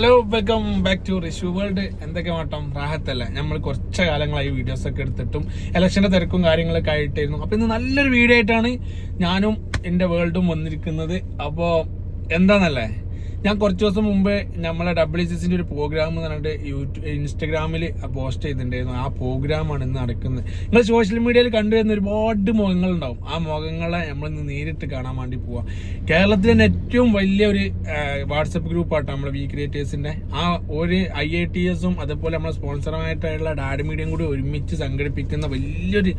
Hello welcome back to Rishu world എന്തൊക്കെ മാട്ടം? റാഹത്തല്ല? നമ്മൾ കുറച്ച് കാലങ്ങളായി വീഡിയോസ് ഒക്കെ എടുത്തിട്ടും ഇലക്ഷന്റെ തിരക്കും കാര്യങ്ങളൊക്കെ ആയിട്ടായിരുന്നു. അപ്പോൾ ഇന്ന് നല്ലൊരു വീഡിയോ ആയിട്ടാണ് ഞാനും എന്റെ വേൾഡും വന്നിരിക്കുന്നത്. അപ്പോൾ എന്താന്നല്ലേ? ഞാൻ കുറച്ച് ദിവസം മുമ്പ് നമ്മളെ ഡബ്ല്യു സി സിന്റെ ഒരു പ്രോഗ്രാം എന്ന് പറഞ്ഞിട്ട് യൂട്യൂബ് ഇൻസ്റ്റഗ്രാമിൽ പോസ്റ്റ് ചെയ്തിട്ടുണ്ടായിരുന്നു. ആ പ്രോഗ്രാമാണ് ഇന്ന് നടക്കുന്നത്. നിങ്ങൾ സോഷ്യൽ മീഡിയയിൽ കണ്ടുവരുന്ന ഒരുപാട് മുഖങ്ങളുണ്ടാവും ആ മുഖങ്ങളെ നമ്മൾ ഇന്ന് നേരിട്ട് കാണാൻ വേണ്ടി പോവാം. കേരളത്തിലെ തന്നെ ഏറ്റവും വലിയ ഒരു വാട്സപ്പ് ഗ്രൂപ്പാട്ടോ നമ്മുടെ വി ക്രിയേറ്റേഴ്സിന്റെ ആ ഒരു ഐ ഐ ടി എസും അതുപോലെ നമ്മളെ സ്പോൺസറുമായിട്ടുള്ള ഡാഡ് മീഡിയയും കൂടി ഒരുമിച്ച് സംഘടിപ്പിക്കുന്ന വലിയൊരു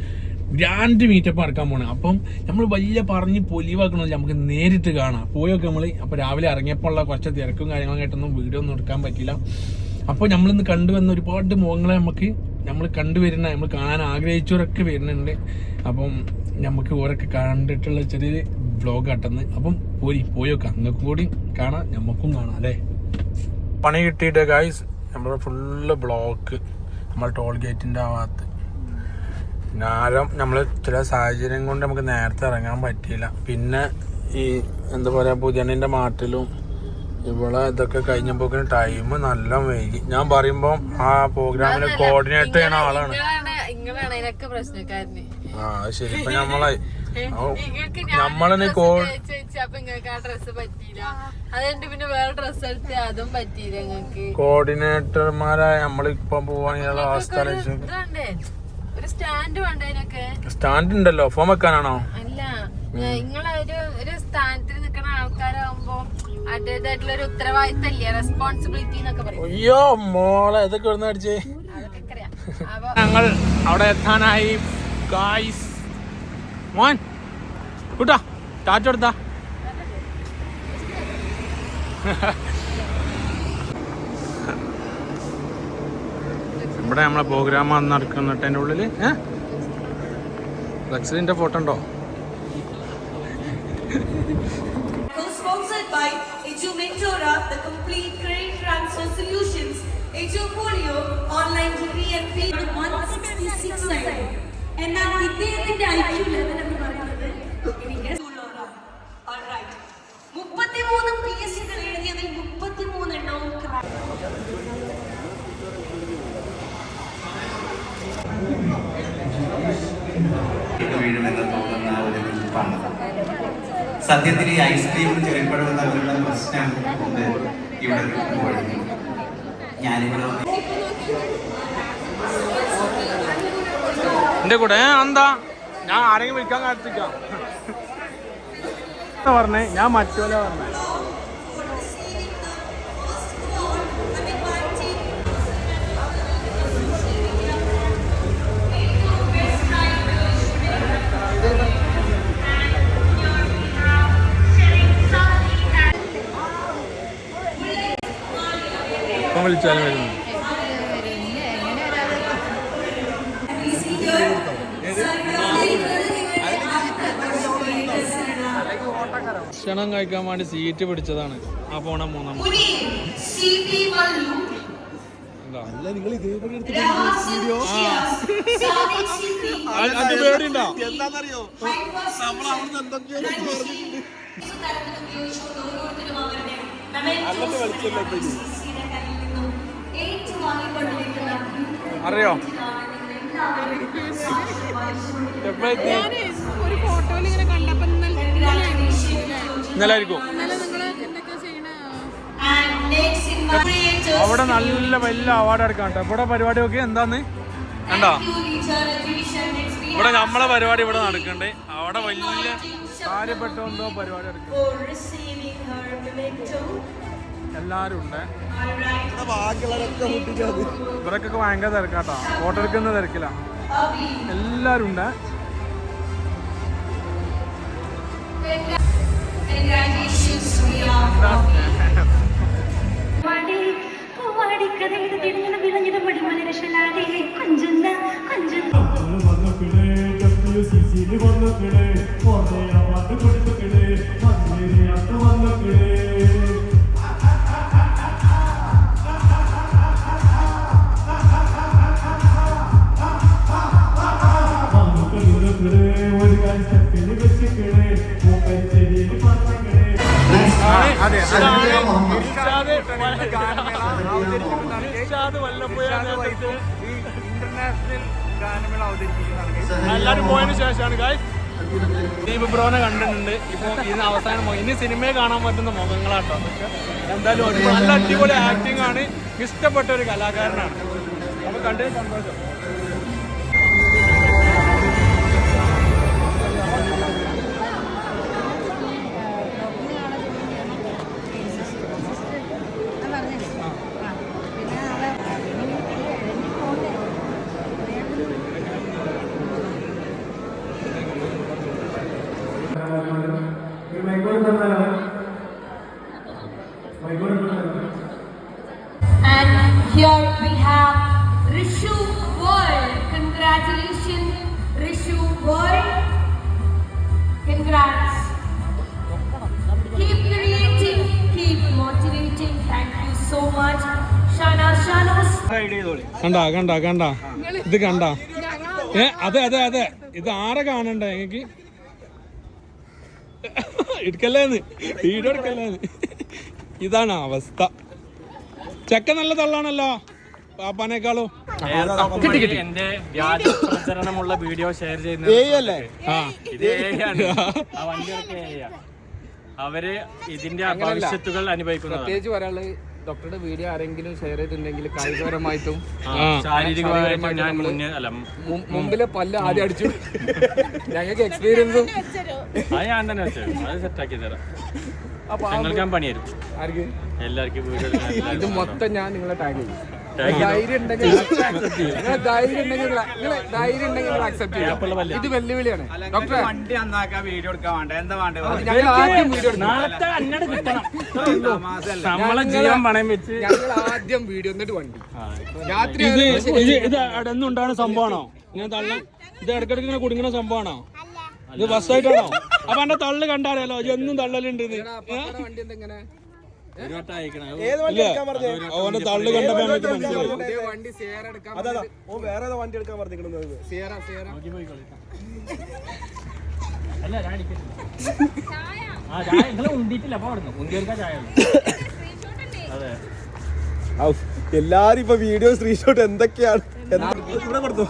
ഗ്രാൻഡ് മീറ്റപ്പ് നടക്കാൻ പോണേ. അപ്പം നമ്മൾ വലിയ പറഞ്ഞ് പൊലിവാക്കണമല്ലോ നമുക്ക് നേരിട്ട് കാണാം. പോയൊക്കെ നമ്മൾ അപ്പോൾ രാവിലെ ഇറങ്ങിയപ്പോൾ ഉള്ള കുറച്ച് തിരക്കും കാര്യങ്ങളും ആയിട്ടൊന്നും വീഡിയോ ഒന്നും എടുക്കാൻ പറ്റില്ല അപ്പോൾ നമ്മളിന്ന് കണ്ടുവന്ന ഒരുപാട് മുഖങ്ങളെ നമുക്ക് നമ്മൾ കണ്ടുവരുന്ന നമ്മൾ കാണാൻ ആഗ്രഹിച്ചവരൊക്കെ വരുന്നുണ്ട്. അപ്പം നമുക്ക് ഓരൊക്കെ കണ്ടിട്ടുള്ള ചെറിയൊരു വ്ലോഗ് ആട്ടെന്ന്. അപ്പം പോയി പോയൊക്കെ. നിങ്ങൾക്ക് കൂടി കാണാം നമുക്കും കാണാം അല്ലേ? പണി കിട്ടിയിട്ട് ഗായ്സ് നമ്മുടെ ഫുള്ള് ബ്ലോക്ക് നമ്മൾ ടോൾ ഗേറ്റിന്റെ ആ ഭാഗത്ത്. നേരം നമ്മൾ ചില സാഹചര്യം കൊണ്ട് നമുക്ക് നേരത്തെ ഇറങ്ങാൻ പറ്റിയില്ല. പിന്നെ ഈ എന്താ പറയുക പുതിയണ്ണിന്റെ മാട്ടിലും ഇവിടെ ഇതൊക്കെ കഴിഞ്ഞപ്പോക്കിന് ടൈം നല്ല വൈകി. ഞാൻ പറയുമ്പോ ആ പ്രോഗ്രാമിന് കോർഡിനേറ്റ് ചെയ്യണ ആളാണ്. ആ ശരി. ഇപ്പൊ നമ്മളെ പറ്റിയില്ല. നിങ്ങൾക്ക് കോർഡിനേറ്റർമാരായ നമ്മളിപ്പം പോവാനുള്ള അവസ്ഥ സ്റ്റാൻഡ് വേണ്ട ഇതിനൊക്കെ സ്റ്റാൻഡ് ഉണ്ടല്ലോ ഫോം വെക്കാനാണോ? അല്ല നിങ്ങളൊരു ഒരു സ്ഥാനത്തിൽ നിൽക്കുന്ന ആൾക്കാരാകുമ്പോ അതിന്റെതായിട്ടുള്ള ഒരു ഉത്തരവാദിത്തല്ലേ റെസ്പോൺസിബിലിറ്റി എന്നൊക്കെ പറയും. അയ്യോ മോളെ ഇതൊക്കെ ഇവിടുന്ന് അടിച്ചേ? ഞങ്ങൾ അവിടെ എത്താനായി. ഗായ്സ് മോൻ കൂട്ടാ ടാറ്റ കൊടുത്താ. ഇവിടെ നമ്മളെ പ്രോഗ്രാം നടക്കുന്നിട്ട് അതിന്റെ ഉള്ളിൽ ഫ്ലക്സിലിന്റെ ഫോട്ടോ ഉണ്ടോ? H online G B N feel one six six എന്നാൽ സത്യത്തിൽ ഈ ഐസ്ക്രീം ചെറിയപ്പെടുന്ന അവരുടെ പ്രശ്നം കൊണ്ട് ഇവിടെ ഞാനിവിടെ എന്റെ കൂടെ എന്താ ഞാൻ ആരെങ്കിലും വിളിക്കാൻ കാത്തിക്കാം പറഞ്ഞേ ഞാൻ മറ്റോല പറഞ്ഞേ. ഇപ്പം വിളിച്ചാലും വരുന്നു ഭക്ഷണം കഴിക്കാൻ വേണ്ടി സീറ്റ് പിടിച്ചതാണ്. ആ പോണ മൂന്നാം അത് പേടിയുണ്ടോ? എന്താണെന്നറിയോ നമ്മൾ അവിടുന്ന് എന്തൊക്കെയോ പറഞ്ഞിട്ടുണ്ട്. കളിച്ചല്ലോ അറിയോ? ഒരു ഫോട്ടോയിൽ ഇങ്ങനെ കണ്ടപ്പോ ഇന്നലെ ആയിരിക്കും അവിടെ നല്ല വലിയ അവാർഡ് എടുക്കാം കേട്ടോ ഇവിടെ പരിപാടി ഒക്കെ എന്താന്ന്? കണ്ടോ? ഇവിടെ നമ്മളെ പരിപാടി ഇവിടെ നടക്കണ്ടേ. അവിടെ വലിയ കാര്യപ്പെട്ടോ എന്തോ പരിപാടി നടക്കും എല്ലാരും ഉണ്ട്. ഇവരൊക്കെ ഭയങ്കര തിരക്കാട്ടോ. ഫോട്ടോ എടുക്കുന്ന തിരക്കില്ല. എല്ലാരും ഉണ്ട്. Congratulations, we are ഈ ഇന്റർനാഷണൽ ഗാനമേള അവതരിപ്പിക്കുന്നതാണ് എല്ലാരും പോയതിനു ശേഷമാണ് ഗായ്സ് ദീപ് ബ്രോനെ കണ്ടിട്ടുണ്ട്. ഇപ്പൊ ഇന്ന് അവസാനം. ഇനി സിനിമയെ കാണാൻ പറ്റുന്ന മുഖങ്ങളാട്ടോ. എന്തായാലും നല്ല അടിപൊളി ആക്ടിംഗ് ആണ്. ഇഷ്ടപ്പെട്ട ഒരു കലാകാരനാണ്. അപ്പൊ കണ്ടതിൽ സന്തോഷം. കണ്ടാ കണ്ട കണ്ട. ഇത് കണ്ട. ഏ അതെ അതെ അതെ. ഇത് ആരെ കാണണ്ട എനിക്ക് എടുക്കല്ലേന്ന്? വീഡിയോ എടുക്കല്ലേന്ന്? ഇതാണ് അവസ്ഥ. ചെക്ക നല്ല തള്ളാണല്ലോ പാപ്പാനേക്കാളും. എന്റെ വ്യാജ പ്രചരണമുള്ള വീഡിയോ ഷെയർ ചെയ്യുന്നത്. അവർ ഇതിന്റെ ആവശ്യത്തുകൾ അനുഭവിക്കുന്നതാണ്. പ്രത്യേകിച്ച് പറയാനുള്ളത് ഡോക്ടറുടെ വീഡിയോ ആരെങ്കിലും ഷെയർ ചെയ്തിട്ടുണ്ടെങ്കിൽ കായികപരമായിട്ടും ആ ശാരീരികമായിട്ടും ഞാൻ മുന്നേ അല്ല മു- മുമ്പിലെ പല്ല് ആദ്യം അടിച്ചു. ഞങ്ങൾക്ക് എക്സ്പീരിയൻസും അത് ഞാൻ തന്നെ അത് സെറ്റാക്കി തരാം. അപ്പൊ ആ ഞങ്ങൾക്ക് ഞാൻ പണി ആർക്ക്? എല്ലാവർക്കും വീഡിയോ ഇത് മൊത്തം ഞാൻ നിങ്ങളെ ടാഗ് ചെയ്യും. ധൈര്യം ഉണ്ടെങ്കിൽ ധൈര്യം ഉണ്ടെങ്കിൽ ധൈര്യം ഉണ്ടെങ്കിൽ അക്സെപ്റ്റ് ചെയ്യും. ഇത് വെല്ലുവിളിയാണ്. ഡോക്ടർ വണ്ടി നന്നാക്കാൻ വീഡിയോ എടുക്കാൻ വേണ്ട? എന്താ വേണ്ടത് ഞങ്ങൾ ആദ്യം വീഡിയോ നമ്മളെ ജീവൻ പണയം വെച്ച്. ഞങ്ങൾ ആദ്യം വീഡിയോ എന്നിട്ട് വണ്ടി. രാത്രി ഇത് സംഭവമാണോ? ഇങ്ങനെ തള്ള ഇത് ഇടക്കിടക്ക് ഇങ്ങനെ കുടുങ്ങുന്ന സംഭവമാണോ? ഇത് ബസ്സായിട്ടാണോ? അപ്പൊ എന്റെ തള്ളു കണ്ടാലോ? എന്നും തള്ളലുണ്ട് തള്ളു കണ്ടപ്പോ അതാ ഓ വേറെ ഏതോ വണ്ടി എടുക്കാൻ സിയറ സിയറ അല്ല. അതെ എല്ലാരും ഇപ്പൊ വീഡിയോ സ്ക്രീൻഷോട്ട് എന്തൊക്കെയാണ്? എന്താ- ഇവിടെ കൊടുത്തു?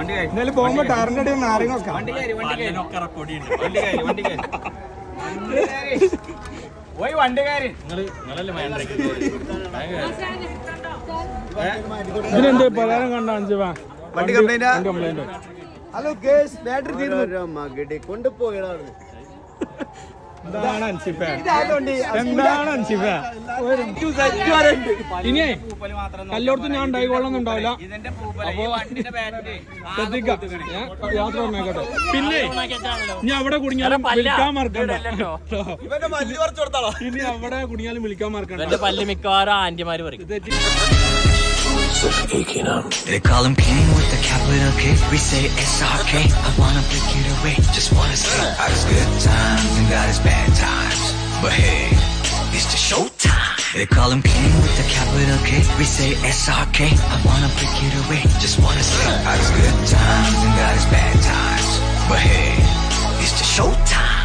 എന്നാലും പോകുമ്പോ ടാറിന്റെ അടി നാരങ്ങ പോയി വണ്ടി കയറി. നിങ്ങൾ നിങ്ങളല്ലേ മൈൻഡ് ഇതിനെന്ത് പ്രകാരം കണ്ട അഞ്ചു വണ്ടി? കംപ്ലൈന്റ് ഹലോ കേസ് ബാറ്ററി തീർന്നു. മകടി കൊണ്ടുപോകണം എന്താണ് അൻസിഫ. എന്താണ് അൻസിഫ? മാത്രം എല്ലായിടത്തും ഞാൻ ഉണ്ടായിക്കൊള്ളുന്നു ഉണ്ടാവില്ല. ഇതിന്റെ പൂപ്പൽ ഈ വണ്ടിന്റെ ബാറ്ററി ശ്രദ്ധിക്കാം. യാത്ര ഓർമ്മയാക്കട്ടെ പിന്നെ ഇനി അവിടെ കുടുങ്ങിയാലും വിളിക്കാൻ മറക്കണ്ട. ഇനി അവിടെ കുടുങ്ങിയാലും വിളിക്കാൻ മറക്കണ്ട. എന്റെ പല്ല് മിക്കവാറും ആന്റിമാര് പറയും They call him king with the capital K. We say SRK. I wanna break it away. Just wanna say got good times and got his bad times. But hey, it's the showtime. They call him king with the capital K. We say SRK. I wanna break it away. Just wanna say got good times and got his bad times. But hey, it's the showtime.